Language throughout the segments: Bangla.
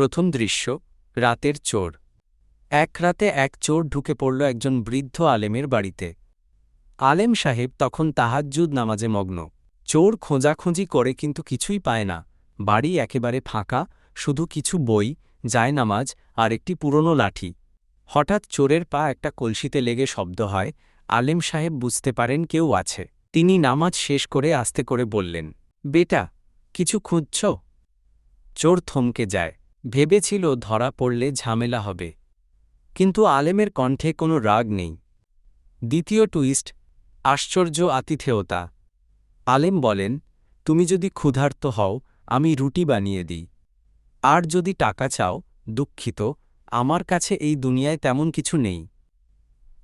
প্রথম দৃশ্য, রাতের চোর। এক রাতে এক চোর ঢুকে পড়ল একজন বৃদ্ধ আলেমের বাড়িতে। আলেম সাহেব তখন তাহাজ্জুদ নামাজে মগ্ন। চোর খোঁজাখুঁজি করে কিন্তু কিছুই পায় না। বাড়ি একেবারে ফাঁকা, শুধু কিছু বই যায় নামাজ আর একটি পুরনো লাঠি। হঠাৎ চোরের পা একটা কলসিতে লেগে শব্দ হয়। আলেম সাহেব বুঝতে পারেন কেউ আছে। তিনি নামাজ শেষ করে আস্তে করে বললেন, বেটা, কিছু খুঁজছ? চোর থমকে যায়। ভেবেছিল ধরা পড়লে ঝামেলা হবে। কিন্তু আলেমের কণ্ঠে কোনো রাগ নেই। দ্বিতীয় টুইস্ট, আশ্চর্য আতিথেয়তা। আলেম বলেন, তুমি যদি ক্ষুধার্ত হও, আমি রুটি বানিয়ে দিই। আর যদি টাকা চাও, দুঃখিত, আমার কাছে এই দুনিয়ায় তেমন কিছু নেই।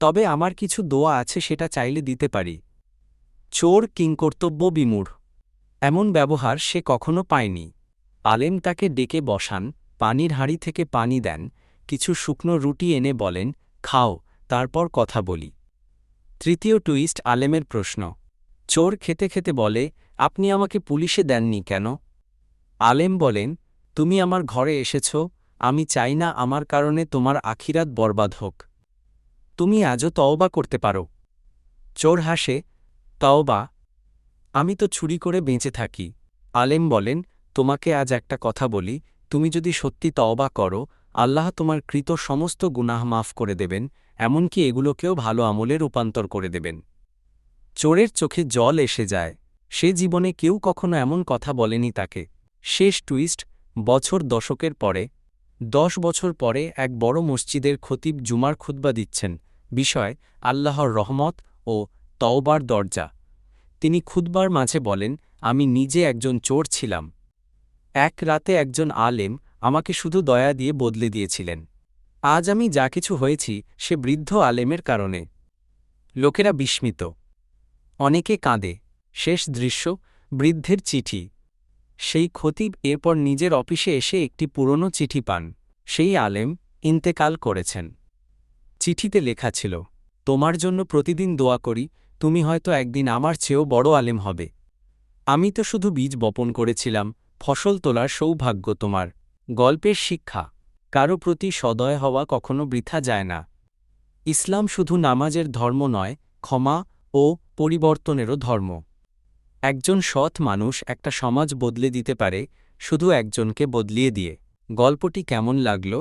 তবে আমার কিছু দোয়া আছে, সেটা চাইলে দিতে পারি। চোর কিংকর্তব্য বিমূঢ়। এমন ব্যবহার সে কখনো পায়নি। আলেম তাকে ডেকে বসান পানির হাঁড়ি থেকে পানি দেন, কিছু শুকনো রুটি এনে বলেন, খাও, তারপর কথা বলি। তৃতীয় টুইস্ট আলেমের প্রশ্ন, চোর খেতে খেতে বলে, আপনি আমাকে পুলিশে দেননি কেন? আলেম বলেন, তুমি আমার ঘরে এসেছ, আমি চাই না আমার কারণে তোমার আখিরাত বরবাদ হোক। তুমি আজও তওবা করতে পারো। চোর হাসে, তওবা? আমি তো ছুরি করে বেঁচে থাকি। আলেম বলেন, তোমাকে আজ একটা কথা বলি তুমি যদি সত্যি তওবা করো, আল্লাহ তোমার কৃত সমস্ত গুনাহ মাফ করে দেবেন, এমনকি এগুলোকেও ভালো আমলে রূপান্তর করে দেবেন। চোরের চোখে জল এসে যায়। সে জীবনে কেউ কখনো এমন কথা বলেনি তাকে। শেষ টুইস্ট, বছর দশকের পরে। দশ বছর পরে এক বড় মসজিদের খতিব জুমার খুতবা দিচ্ছেন। বিষয়, আল্লাহর রহমত ও তওবার দরজা। তিনি খুতবার মাঝে বলেন, আমি নিজে একজন চোর ছিলাম। এক রাতে একজন আলেম আমাকে শুধু দয়া দিয়ে বদলে দিয়েছিলেন। আজ আমি যা কিছু হয়েছি, সে বৃদ্ধ আলেমের কারণে। লোকেরা বিস্মিত। অনেকে কাঁদে। শেষ দৃশ্য, বৃদ্ধের চিঠি। সেই খতিব এরপর নিজের অফিসে এসে একটি পুরনো চিঠি পান। সেই আলেম ইন্তেকাল করেছেন। চিঠিতে লেখা ছিল, তোমার জন্য প্রতিদিন দোয়া করি, তুমি হয়তো একদিন আমার চেয়েও বড় আলেম হবে। আমি তো শুধু বীজ বপন করেছিলাম ফসল তোলার সৌভাগ্য তোমার। গল্পের শিক্ষা, কারও প্রতি সদয় হওয়া কখনো বৃথা যায় না। ইসলাম শুধু নামাজের ধর্ম নয়, ক্ষমা ও পরিবর্তনেরও ধর্ম। একজন সৎ মানুষ একটা সমাজ বদলে দিতে পারে, শুধু একজনকে বদলিয়ে দিয়ে। গল্পটি কেমন লাগল?